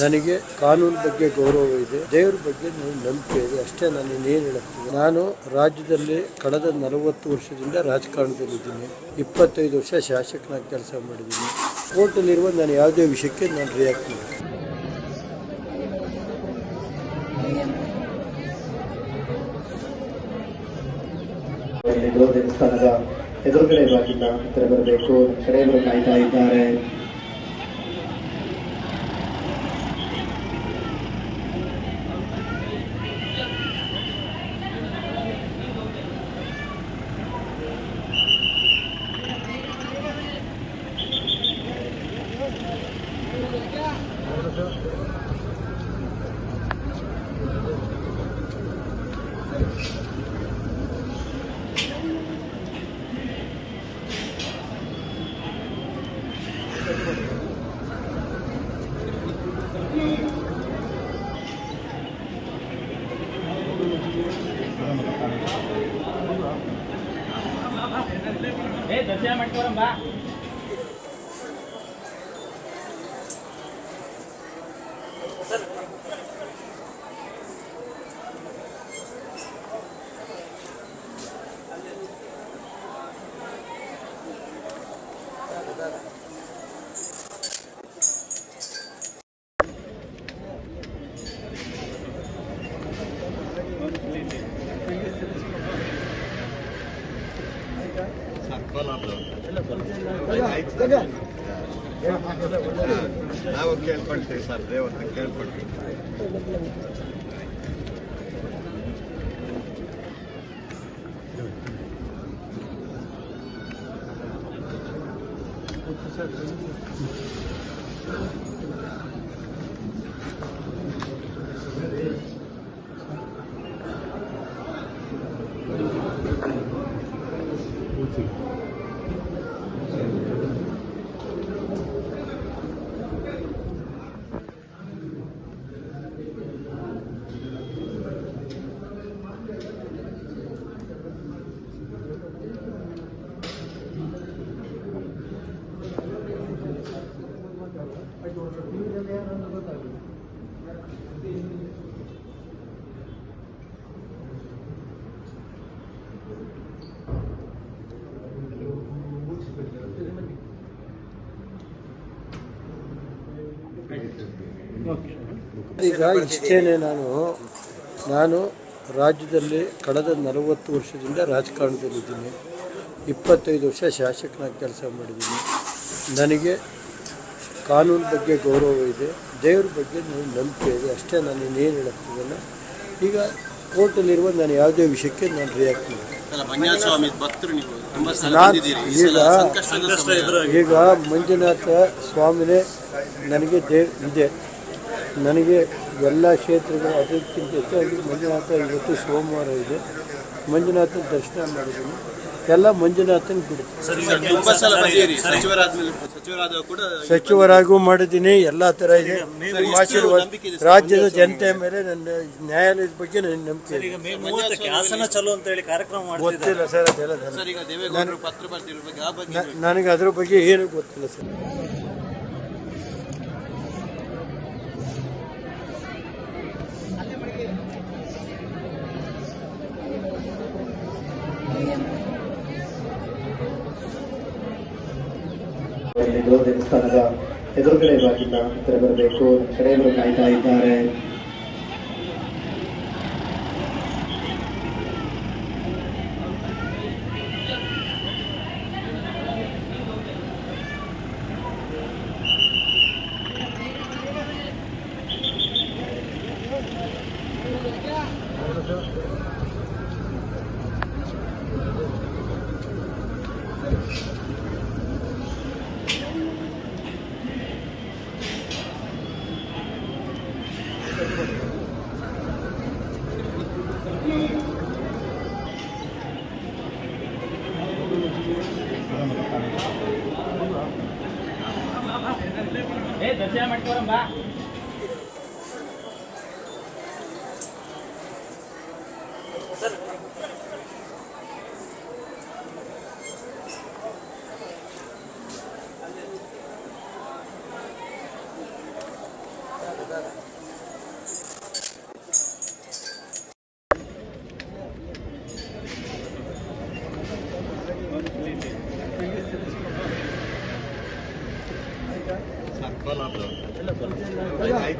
ನನಗೆ ಕಾನೂನು ಬಗ್ಗೆ ಗೌರವ ಇದೆ. ದೇವ್ರ ಬಗ್ಗೆ ನನಗೆ ನಂಬಿಕೆ ಇದೆ. ಅಷ್ಟೇ ನಾನು ಇನ್ನೇನು ಹೇಳುತ್ತೇನೆ ನಾನು ರಾಜ್ಯದಲ್ಲಿ ಕಳೆದ ನಲವತ್ತು ವರ್ಷದಿಂದ ರಾಜಕಾರಣದಲ್ಲಿದ್ದೀನಿ ಇಪ್ಪತ್ತೈದು ವರ್ಷ ಶಾಸಕನಾಗಿ ಕೆಲಸ ಮಾಡಿದ್ದೀನಿ. ಕೋರ್ಟಲ್ಲಿರುವ ನಾನು ಯಾವುದೇ ವಿಷಯಕ್ಕೆ ನಾನು ರಿಯಾಕ್ಟ್ ಮಾಡಿ ದೇವಸ್ಥಾನದ ಎದುರುಗಡೆ ಬಾಗಿಲ ಹತ್ತಿರ ಬರಬೇಕು. ಕಡೆಯವರು ಕಾಯ್ತಾ ಇದ್ದಾರೆ. ಏ ದರ್ಶನ ಮಾಡ್ಕೊಳಂಬಾ ನಾವು ಕೇಳ್ಕೊಳ್ತೀವಿ ಸರ್ ದೇವರನ್ನ ಕೇಳ್ಕೊಳ್ತೀವಿ ಈಗ ಇಷ್ಟೇನೆ ನಾನು ನಾನು ರಾಜ್ಯದಲ್ಲಿ ಕಳೆದ ನಲವತ್ತು ವರ್ಷದಿಂದ ರಾಜಕಾರಣದಲ್ಲಿದ್ದೀನಿ ಇಪ್ಪತ್ತೈದು ವರ್ಷ ಶಾಸಕನಾಗಿ ಕೆಲಸ ಮಾಡಿದ್ದೀನಿ. ನನಗೆ ಕಾನೂನು ಬಗ್ಗೆ ಗೌರವ ಇದೆ ದೇವ್ರ ಬಗ್ಗೆ ನನಗೆ ನಂಬಿಕೆ ಇದೆ ಅಷ್ಟೇ ನಾನು ಇನ್ನೇನು ಹೇಳುತ್ತಿದ್ದಲ್ಲ ಈಗ ಕೋರ್ಟಲ್ಲಿರುವ ನಾನು ಯಾವುದೇ ವಿಷಯಕ್ಕೆ ನಾನು ರಿಯಾಕ್ಟ್ ಮಾಡಿ ಈಗ- ಸಂಕಷ್ಟದ ಸಮಯ. ಈಗ ಮಂಜುನಾಥ ಸ್ವಾಮಿನೇ ನನಗೆ ದೇ ಇದೆ. ನನಗೆ ಎಲ್ಲ ಕ್ಷೇತ್ರಗಳು ಅದಕ್ಕಿಂತ ಹೆಚ್ಚಾಗಿ ಮಂಜುನಾಥ ಇವತ್ತು ಸೋಮವಾರ ಇದೆ. ಮಂಜುನಾಥನ ದರ್ಶನ ಮಾಡಿದ್ದೀನಿ. ಎಲ್ಲ ಮಂಜುನಾಥನ ಬಿಡುತ್ತೆ ಕೂಡ ಸಚಿವರಾಗೂ ಮಾಡಿದ್ದೀನಿ. ಎಲ್ಲ ಥರ ಇದೆ. ಆಶೀರ್ವಾದ ರಾಜ್ಯದ ಜನತೆ ಮೇಲೆ ನನ್ನ ನ್ಯಾಯಾಲಯದ ಬಗ್ಗೆ ನನ್ನ ನಂಬಿಕೆ ಇದೆ. ಮೇ ಮೂವತ್ತಕ್ಕೆ ಹಾಸನ ಚಲೋ ಅಂತ ಹೇಳಿ ಕಾರ್ಯಕ್ರಮ ಮಾಡ್ತಿದ್ದಾರೆ. ಗೊತ್ತಿಲ್ಲ ಸರ್ ಅದೆಲ್ಲ ನನಗೆ. ಸರ್ ಈಗ ದೇವೇಗೌಡರು ಪತ್ರ ಬರ್ತಿರೋ ಆ ಬಗ್ಗೆ ನನಗೆ ಅದ್ರ ಬಗ್ಗೆ ಏನು ಗೊತ್ತಿಲ್ಲ ಸರ್ ಇಲ್ಲಿದ್ದು ದೇವಸ್ಥಾನದ ಹತ್ತಿರ ಬರಬೇಕು ಕಡೆಯವರು ಕಾಯ್ತಾ ಇದ್ದಾರೆ. ಏ ದರ್ಶನ ಮಾಡ್ಕೊಳಂಬಾ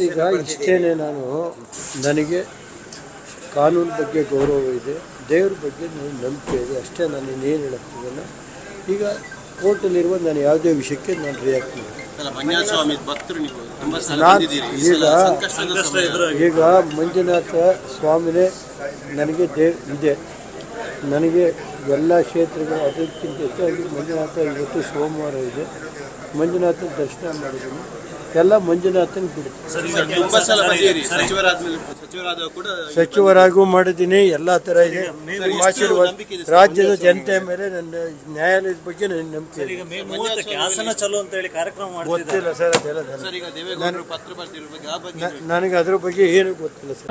ಈಗ ಇಷ್ಟೇನೆ ನಾನು ನನಗೆ ಕಾನೂನು ಬಗ್ಗೆ ಗೌರವ ಇದೆ ದೇವ್ರ ಬಗ್ಗೆ ನನಗೆ ನಂಬಿಕೆ ಇದೆ ಅಷ್ಟೇ ನಾನು ಇನ್ನೇನು ಹೇಳಕ್ತಿದ್ದಲ್ಲ ಈಗ ಕೋರ್ಟಲ್ಲಿರುವ ನಾನು ಯಾವುದೇ ವಿಷಯಕ್ಕೆ ನಾನು ರಿಯಾಕ್ಟ್ ಮಾಡಿ ಈಗ- ಈಗ ಮಂಜುನಾಥ ಸ್ವಾಮಿನೇ ನನಗೆ ದೇ ಇದೆ. ನನಗೆ ಎಲ್ಲ ಕ್ಷೇತ್ರಗಳು ಅದಕ್ಕಿಂತ ಹೆಚ್ಚಾಗಿ ಮಂಜುನಾಥ ಇವತ್ತು ಸೋಮವಾರ ಇದೆ. ಮಂಜುನಾಥ ದರ್ಶನ ಮಾಡಿದ್ದೀನಿ. ಎಲ್ಲ ಮಂಜುನಾಥನ್ ಬಿಡುತ್ತೆ. ಸಚಿವರಾಗೂ ಮಾಡಿದ್ದೀನಿ ಎಲ್ಲ ತರ ಇದೆ. ಆಶೀರ್ವಾದ ನಂಬಿಕೆ ಇದೆ ರಾಜ್ಯದ ಜನತೆ ಮೇಲೆ ನನ್ನ ನ್ಯಾಯಾಲಯದ ಬಗ್ಗೆ ನನ್ನ ನಂಬಿಕೆ ಸರ್ ಈಗ ಮೇ ಮೂವತ್ತಕ್ಕೆ ಹಾಸನ ಚಲೋ ಅಂತ ಹೇಳಿ ಕಾರ್ಯಕ್ರಮ ಮಾಡ್ತಿದ್ದಾರೆ. ಗೊತ್ತಿಲ್ಲ ಸರ್ ಅದೆಲ್ಲ ನನಗೆ. ಸರ್ ಈಗ ದೇವೇಗೌಡರು ಪತ್ರ ಬರ್ತಿರೋ ಬಗ್ಗೆ ಆ ಬಗ್ಗೆ ನನಗೆ ಅದ್ರ ಬಗ್ಗೆ ಏನು ಗೊತ್ತಿಲ್ಲ sir.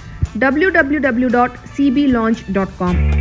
www.cblaunch.com.